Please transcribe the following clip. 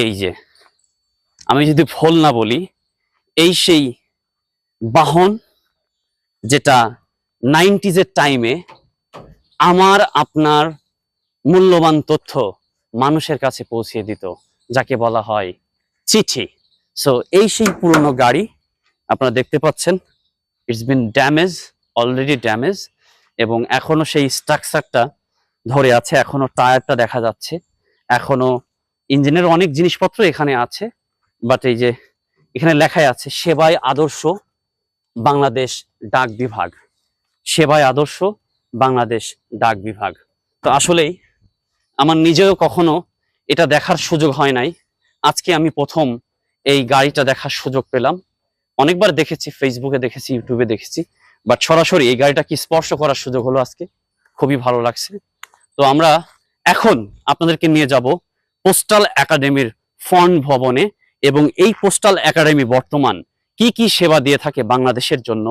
এই যে, আমি যদি ভুল না বলি, এই সেই বাহন যেটা নাইনটিজের টাইমে আমার, আপনার মূল্যবান তথ্য মানুষের কাছে পৌঁছিয়ে দিত, যাকে বলা হয় চিঠি। সো এই সেই পুরনো গাড়ি আপনারা দেখতে পাচ্ছেন it's been damage already damage এবং এখনও সেই স্ট্রাকচারটা ধরে আছে, এখনও টায়ারটা দেখা যাচ্ছে, এখনও ইঞ্জিনের অনেক জিনিসপত্র এখানে আছে বাট এই যে এখানে লেখাই আছে সেবায় আদর্শ বাংলাদেশ ডাক বিভাগ। সেবায় আদর্শ বাংলাদেশ ডাক বিভাগ। তো আসলেই আমার নিজেও কখনো এটা দেখার সুযোগ হয় নাই। আজকে আমি প্রথম এই গাড়িটা দেখার সুযোগ পেলাম। অনেকবার দেখেছি ফেসবুকে দেখেছি ইউটিউবে দেখেছি বাট সরাসরি এই গাড়িটা কি স্পর্শ করার সুযোগ হলো আজকে? খুবই ভালো লাগছে। তো আমরা এখন আপনাদেরকে নিয়ে যাব পোস্টাল একাডেমির ফন্ড ভবনে এবং এই পোস্টাল একাডেমি বর্তমান কি কি সেবা দিয়ে থাকে বাংলাদেশের জন্য?